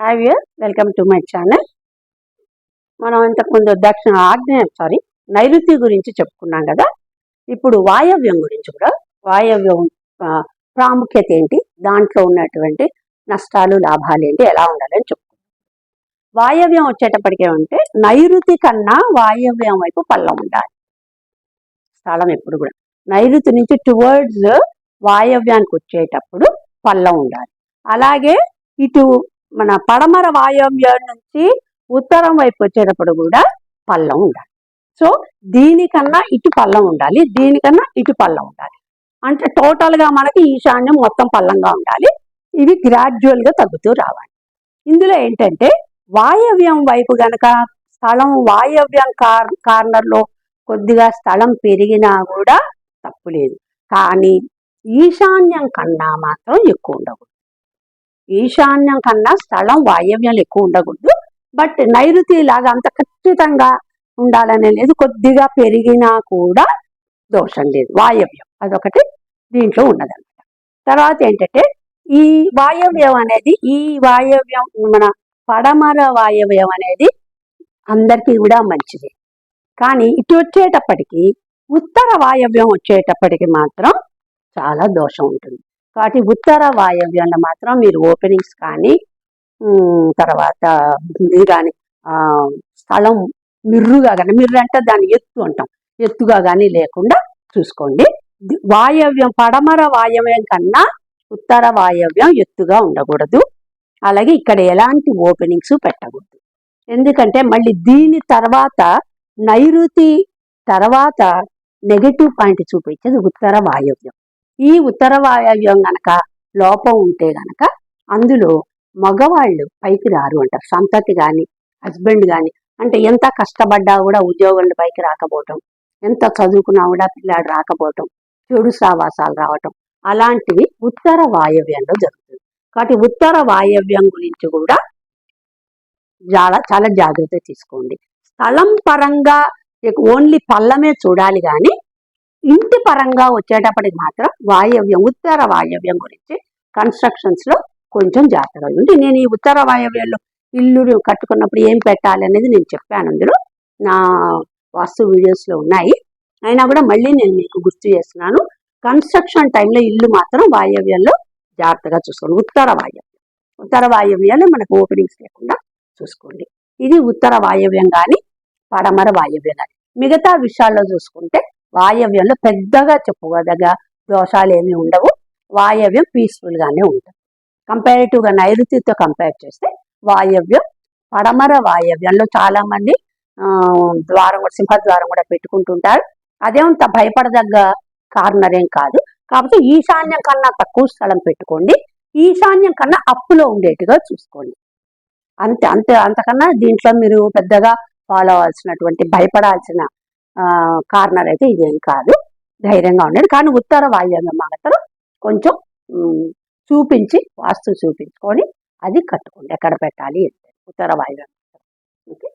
Hi viewer welcome to my channel. మనం ఇంతకుముందు దక్షిణ ఆగ్నేయ సారీ నైరుతి గురించి చెప్పుకున్నాం కదా. ఇప్పుడు వాయవ్యం గురించి కూడా. వాయవ్యం ప్రాముఖ్యత ఏంటి? దాంట్లో ఉన్నటువంటి నష్టాలు లాభాలు ఏంటి? ఎలా ఉండాలని చెప్పుకున్నాం. వాయవ్యం వచ్చేటప్పటికే ఉంటే నైరుతి కన్నా వాయవ్యం వైపు పల్లం ఉండాలి. స్థలం ఎప్పుడు కూడా. నైరుతి నుంచి టువర్డ్స్ వాయవ్యానికి వచ్చేటప్పుడు పల్లం ఉండాలి. అలాగే ఇటు మన పడమర వాయవ్యం నుంచి ఉత్తరం వైపు వచ్చేటప్పుడు కూడా పల్లం ఉండాలి. సో దీనికన్నా ఇటు పల్లం ఉండాలి దీనికన్నా ఇటు పల్లం ఉండాలి. అంటే టోటల్గా మనకి ఈశాన్యం మొత్తం పల్లంగా ఉండాలి. ఇవి గ్రాడ్యువల్గా తగ్గుతూ రావాలి. ఇందులో ఏంటంటే వాయవ్యం వైపు గనక స్థలం వాయవ్యం కార్ కార్నర్లో కొద్దిగా స్థలం పెరిగినా కూడా తప్పులేదు కానీ ఈశాన్యం కన్నా మాత్రం ఎక్కువ ఉండకూడదు. ఈశాన్యం కన్నా స్థలం వాయవ్యం ఎక్కువ ఉండకూడదు. బట్ నైరుతి లాగా అంత ఖచ్చితంగా ఉండాలనే లేదు. కొద్దిగా పెరిగినా కూడా దోషం లేదు. వాయవ్యం అదొకటి దీంట్లో ఉన్నదన్నమాట. తర్వాత ఏంటంటే ఈ వాయవ్యం అనేది ఈ వాయవ్యం మన పడమర వాయవ్యం అనేది అందరికీ కూడా మంచిది. కానీ ఇటు వచ్చేటప్పటికి ఉత్తర వాయవ్యం వచ్చేటప్పటికి మాత్రం చాలా దోషం ఉంటుంది. కాబట్టి ఉత్తర వాయవ్యంలో మాత్రం మీరు ఓపెనింగ్స్ కానీ తర్వాత ఇది కానీ స్థలం మిర్రుగా కానీ మిర్రు అంటే దాన్ని ఎత్తు అంటాం. ఎత్తుగా కానీ లేకుండా చూసుకోండి. వాయవ్యం పడమర వాయవ్యం కన్నా ఉత్తర వాయవ్యం ఎత్తుగా ఉండకూడదు. అలాగే ఇక్కడ ఎలాంటి ఓపెనింగ్స్ పెట్టకూడదు. ఎందుకంటే మళ్ళీ దీని తర్వాత నైరుతి తర్వాత నెగటివ్ పాయింట్ చూపించేది ఉత్తర వాయవ్యం. ఈ ఉత్తర వాయవ్యం గనక లోపం ఉంటే గనక అందులో మగవాళ్ళు పైకి రారు అంటారు. సంతతి కానీ హస్బెండ్ కానీ అంటే ఎంత కష్టపడ్డా కూడా ఉద్యోగులు పైకి రాకపోవటం ఎంత చదువుకున్నా కూడా పిల్లాడు రాకపోవటం చెడు సావాసాలు రావటం అలాంటివి ఉత్తర వాయవ్యంలో జరుగుతుంది. కాబట్టి ఉత్తర వాయవ్యం గురించి కూడా చాలా చాలా జాగ్రత్త తీసుకోండి. స్థలం పరంగా ఓన్లీ పల్లమే చూడాలి కానీ ఇంటి పరంగా వచ్చేటప్పటికి మాత్రం వాయవ్యం ఉత్తర వాయవ్యం గురించి కన్స్ట్రక్షన్స్లో కొంచెం జాగ్రత్తగా ఉండి నేను ఈ ఉత్తర వాయవ్యంలో ఇల్లు కట్టుకున్నప్పుడు ఏం పెట్టాలి అనేది నేను చెప్పాను. అందులో నా వాస్తు వీడియోస్లో ఉన్నాయి. అయినా కూడా మళ్ళీ నేను మీకు గుర్తు చేస్తున్నాను కన్స్ట్రక్షన్ టైంలో ఇల్లు మాత్రం వాయవ్యంలో జాగ్రత్తగా చూసుకోండి. ఉత్తర వాయవ్యం. ఉత్తర వాయవ్యాలు మనకు ఓపెనింగ్స్ లేకుండా చూసుకోండి. ఇది ఉత్తర వాయవ్యం కానీ పడమర వాయవ్యం కానీ. మిగతా విషయాల్లో చూసుకుంటే వాయవ్యంలో పెద్దగా చెప్పుకోదగ్గ దోషాలు ఏమీ ఉండవు. వాయవ్యం పీస్ఫుల్గానే ఉంటుంది. కంపారిటివ్గా నైరుతితో కంపేర్ చేస్తే వాయవ్యం పడమర వాయవ్యంలో చాలామంది ద్వారం కూడా సింహద్వారం కూడా పెట్టుకుంటుంటారు. అదేమంత భయపడదగ్గ కార్నరేం కాదు. కాబట్టి ఈశాన్యం కన్నా తక్కువ స్థలం పెట్టుకోండి. ఈశాన్యం కన్నా అప్పులో ఉండేట్టుగా చూసుకోండి. అంతే అంతే అంతకన్నా దీంట్లో మీరు పెద్దగా ఫాలో అవ్వాల్సినటువంటి భయపడాల్సిన కార్నర్ అయితే ఇదేం కాదు. ధైర్యంగా ఉండేది కానీ ఉత్తర వాయువ్యం మాత్రం కొంచెం చూపించి వాస్తు చూపించుకొని అది కట్టుకోండి. ఎక్కడ పెట్టాలి? ఉత్తర వాయువ్యం ఓకే?